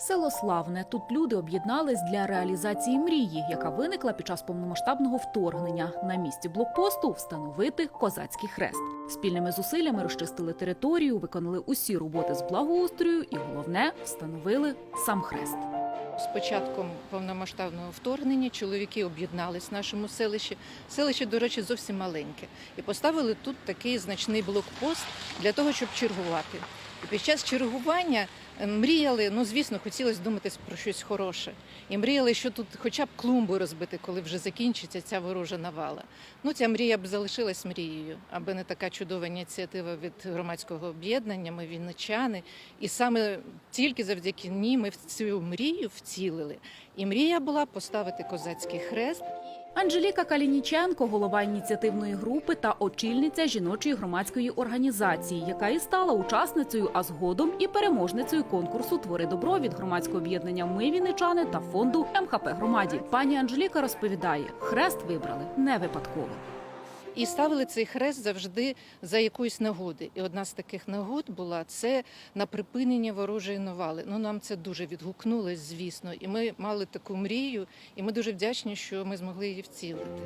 Село Славне. Тут люди об'єднались для реалізації мрії, яка виникла під час повномасштабного вторгнення. На місці блокпосту встановити козацький хрест. Спільними зусиллями розчистили територію, виконали усі роботи з благоустрою і головне встановили сам хрест. З початком повномасштабного вторгнення чоловіки об'єднались в нашому селищі. Селище, до речі, зовсім маленьке. І поставили тут такий значний блокпост для того, щоб чергувати. І під час чергування мріяли, ну звісно, хотілося думати про щось хороше. І мріяли, що тут хоча б клумбу розбити, коли вже закінчиться ця ворожа навала. Ну, ця мрія б залишилась мрією, аби не така чудова ініціатива від громадського об'єднання. Ми вінничани. І саме тільки завдяки ній ми цю мрію вцілили. І мрія була поставити козацький хрест. Анжеліка Калініченко, голова ініціативної групи та очільниця жіночої громадської організації, яка і стала учасницею, а згодом і переможницею конкурсу Твори добро від громадського об'єднання Ми Вінничани та фонду МХП громаді. Пані Анжеліка розповідає, хрест вибрали не випадково. І ставили цей хрест завжди за якоїсь нагоди. І одна з таких нагод була це на припинення ворожої навали. Ну нам це дуже відгукнулось, звісно. І ми мали таку мрію, і ми дуже вдячні, що ми змогли її вцілити.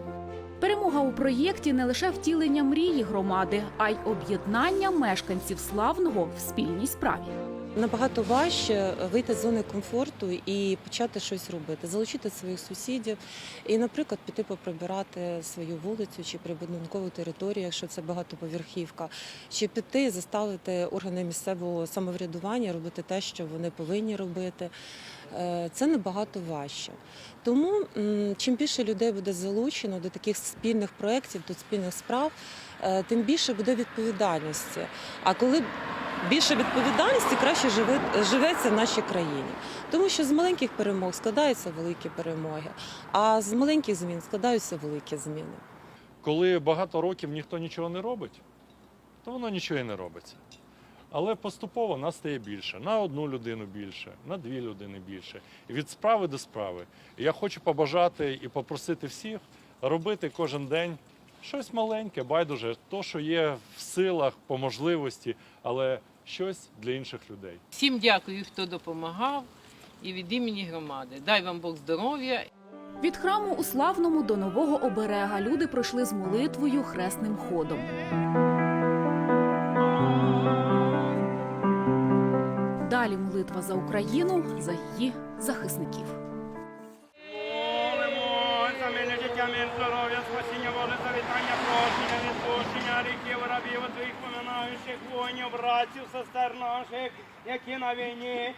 Перемога у проєкті не лише втілення мрії громади, а й об'єднання мешканців славного в спільній справі. Набагато важче вийти з зони комфорту і почати щось робити, залучити своїх сусідів і, наприклад, піти поприбирати свою вулицю чи прибудинкову територію, якщо це багатоповерхівка, чи піти заставити органи місцевого самоврядування робити те, що вони повинні робити. Е, Це набагато важче. Тому чим більше людей буде залучено до таких спільних проєктів, до спільних справ, е, тим більше буде відповідальності. А коли більше відповідальності краще живе, живеться нашій країні. Тому що з маленьких перемог складаються великі перемоги, а з маленьких змін складаються великі зміни. Коли багато років ніхто нічого не робить, то воно нічого і не робиться. Але поступово нас стає більше, на одну людину більше, на дві людини більше. І від справи до справи. Я хочу побажати і попросити всіх робити кожен день щось маленьке, байдуже, то, що є в силах, по можливості, але щось для інших людей. Всім дякую, хто допомагав, і від імені громади. Дай вам Бог здоров'я Від храму у славному до нового оберега люди пройшли з молитвою хресним ходом. Далі молитва за Україну, за її захисників. Життя, мир, здоров'я, спасіння води, завітання, прощення, відпущення ріків, рабів, твоїх поминаючих воїнів, братців, сестер наших, які на війні.